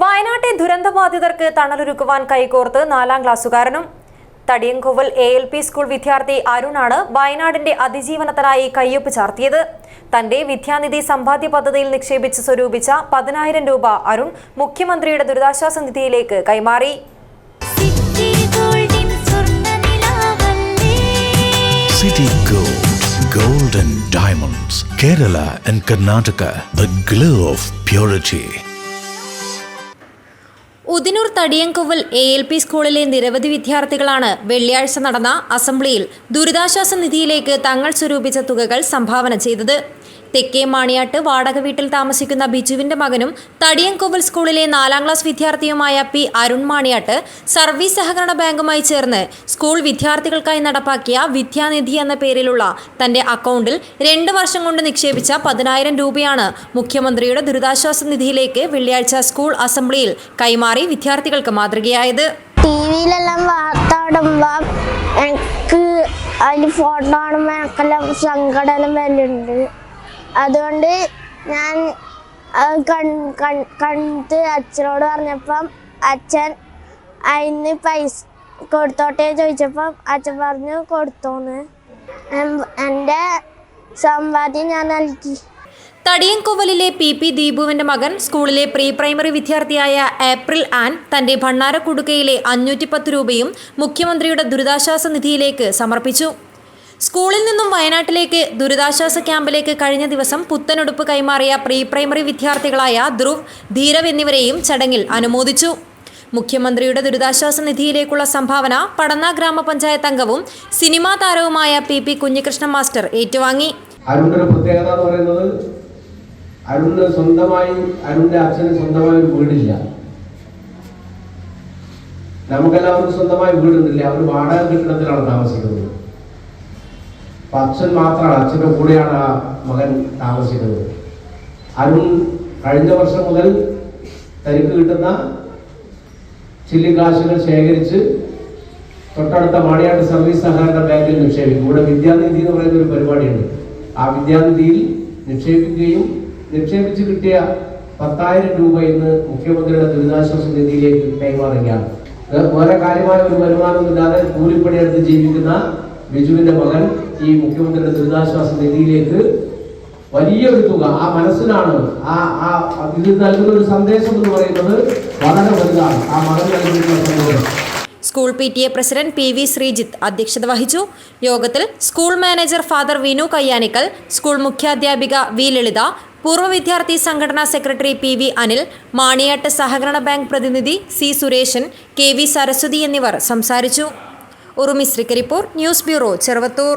വയനാട്ടെ ദുരന്തബാധിതർക്ക് തണലൊരുക്കുവാൻ കൈകോർത്ത് നാലാം ക്ലാസ്സുകാരനും. Thadiyankoval A L P school വിദ്യാർത്ഥി അരുണാണ് വയനാടിന്റെ അതിജീവനത്തിനായി കയ്യൊപ്പ് ചാർത്തിയത്. തന്റെ വിദ്യാനിധി സമ്പാദ്യ പദ്ധതിയിൽ നിക്ഷേപിച്ച് സ്വരൂപിച്ച പതിനായിരം രൂപ അരുൺ മുഖ്യമന്ത്രിയുടെ ദുരിതാശ്വാസ നിധിയിലേക്ക് കൈമാറി. സിറ്റി ഗോൾഡിൻ സ്വർണനിലാവല്ലേ City Gold, Gold and Diamonds, Kerala and Karnataka, the glow of purity. Udinur Thadiyankoval A L P സ്കൂളിലെ നിരവധി വിദ്യാർത്ഥികളാണ് വെള്ളിയാഴ്ച നടന്ന അസംബ്ലിയിൽ ദുരിതാശ്വാസ നിധിയിലേക്ക് തങ്ങൾ സ്വരൂപിച്ച തുകകൾ സംഭാവന ചെയ്തത്. തെക്കേ മാണിയാട്ട് വാടക വീട്ടിൽ താമസിക്കുന്ന ബിജുവിന്റെ മകനും തടിയൻകൊവൽ സ്കൂളിലെ നാലാം ക്ലാസ് വിദ്യാർത്ഥിയുമായ പി അരുൺ മാണിയാട്ട് സർവീസ് സഹകരണ ബാങ്കുമായി ചേർന്ന് സ്കൂൾ വിദ്യാർത്ഥികൾക്കായി നടപ്പാക്കിയ വിദ്യാനിധി എന്ന പേരിലുള്ള തന്റെ അക്കൗണ്ടിൽ രണ്ട് വർഷം കൊണ്ട് നിക്ഷേപിച്ച പതിനായിരം രൂപയാണ് മുഖ്യമന്ത്രിയുടെ ദുരിതാശ്വാസ നിധിയിലേക്ക് വെള്ളിയാഴ്ച സ്കൂൾ അസംബ്ലിയിൽ കൈമാറി വിദ്യാർത്ഥികൾക്ക് മാതൃകയായത്. എനിക്ക് അതിൽ ഫോട്ടോ കാണുമ്പോൾ എനിക്കെല്ലാം സങ്കടം വരുന്നുണ്ട്. അതുകൊണ്ട് ഞാൻ കണ്ട് അച്ഛനോട് പറഞ്ഞപ്പം അച്ഛൻ അതിന് പൈസ കൊടുത്തോട്ടെ ചോദിച്ചപ്പം അച്ഛൻ പറഞ്ഞു കൊടുത്തോന്ന്. എന്റെ സമ്പാദ്യം ഞാൻ നൽകി. തടിയൻകോവലിലെ പി പി ദീപുവിന്റെ മകൻ സ്കൂളിലെ പ്രീ പ്രൈമറി വിദ്യാർത്ഥിയായ ഏപ്രിൽ ആൻ തന്റെ ഭണ്ണാരക്കുടുക്കയിലെ അഞ്ഞൂറ്റി പത്ത് രൂപയും മുഖ്യമന്ത്രിയുടെ ദുരിതാശ്വാസ നിധിയിലേക്ക് സമർപ്പിച്ചു. സ്കൂളിൽ നിന്നും വയനാട്ടിലേക്ക് ദുരിതാശ്വാസ ക്യാമ്പിലേക്ക് കഴിഞ്ഞ ദിവസം പുത്തനുടുപ്പ് കൈമാറിയ പ്രീ പ്രൈമറി വിദ്യാർത്ഥികളായ ധ്രുവ് ധീരവ് എന്നിവരെയും ചടങ്ങിൽ അനുമോദിച്ചു. മുഖ്യമന്ത്രിയുടെ ദുരിതാശ്വാസ നിധിയിലേക്കുള്ള സംഭാവന പടന്ന ഗ്രാമപഞ്ചായത്ത് അംഗവും സിനിമാ താരവുമായ പി പി കുഞ്ഞികൃഷ്ണൻ മാസ്റ്റർ ഏറ്റുവാങ്ങി. അരുണിന്റെ എന്ന് പറയുന്നത് സ്വന്തമായി അരുണിന്റെ അച്ഛന് സ്വന്തമായി ഒരു വീടില്ല. നമുക്കെല്ലാവർക്കും സ്വന്തമായി വീടുണ്ടല്ലേ അവർ വാടക കെട്ടിടത്തിലാണ് താമസിക്കുന്നത്. അപ്പൊ അച്ഛൻ മാത്രമാണ് അച്ഛന്റെ കൂടെയാണ് ആ മകൻ താമസിക്കുന്നത്. അരുൺ കഴിഞ്ഞ വർഷം മുതൽ തനിക്ക് കിട്ടുന്ന ചില്ലിക്കാശുകൾ ശേഖരിച്ച് തൊട്ടടുത്ത മാണിയാട് സർവീസ് സഹകരണ ബാങ്കിൽ നിക്ഷേപിക്കും. ഇവിടെ വിദ്യാനിധി എന്ന് പറയുന്ന ഒരു പരിപാടിയുണ്ട്. ആ വിദ്യാനിധിയിൽ നിക്ഷേപിക്കുകയും നിക്ഷേപിച്ച് കിട്ടിയ പത്തായിരം രൂപ ഇന്ന് മുഖ്യമന്ത്രിയുടെ ദുരിതാശ്വാസ നിധിയിലേക്ക് കൈമാറുകയാണ്. വേറെ കാര്യമായ ഒരു വരുമാനമില്ലാതെ കൂലിപ്പണിയെടുത്ത് ജീവിക്കുന്ന ബിജുവിന്റെ മകൻ ഈ മുഖ്യമന്ത്രിയുടെ ദുരിതാശ്വാസ നിധിയിലേക്ക് വലിയൊരു തുക ആ മനസ്സിലാണ് ആ ആ ഇത് നൽകുന്ന ഒരു സന്ദേശം എന്ന് പറയുന്നത് വളരെ വലുതാണ്. ആ മകൻ നൽകുന്ന സന്ദേശം. School P T A president P V Sreejith അധ്യക്ഷത വഹിച്ചു. യോഗത്തിൽ school manager father Vinu Kayyanikkal school മുഖ്യാധ്യാപിക V Lalitha പൂർവ വിദ്യാർത്ഥി സംഘടനാ secretary P V Anil Maniyatt സഹകരണ ബാങ്ക് പ്രതിനിധി C Sureshan K V Saraswathi എന്നിവർ സംസാരിച്ചു. ഉറുമിശ്രീക്ക് റിപ്പോർട്ട് ന്യൂസ് ബ്യൂറോ ചെറുവത്തൂർ.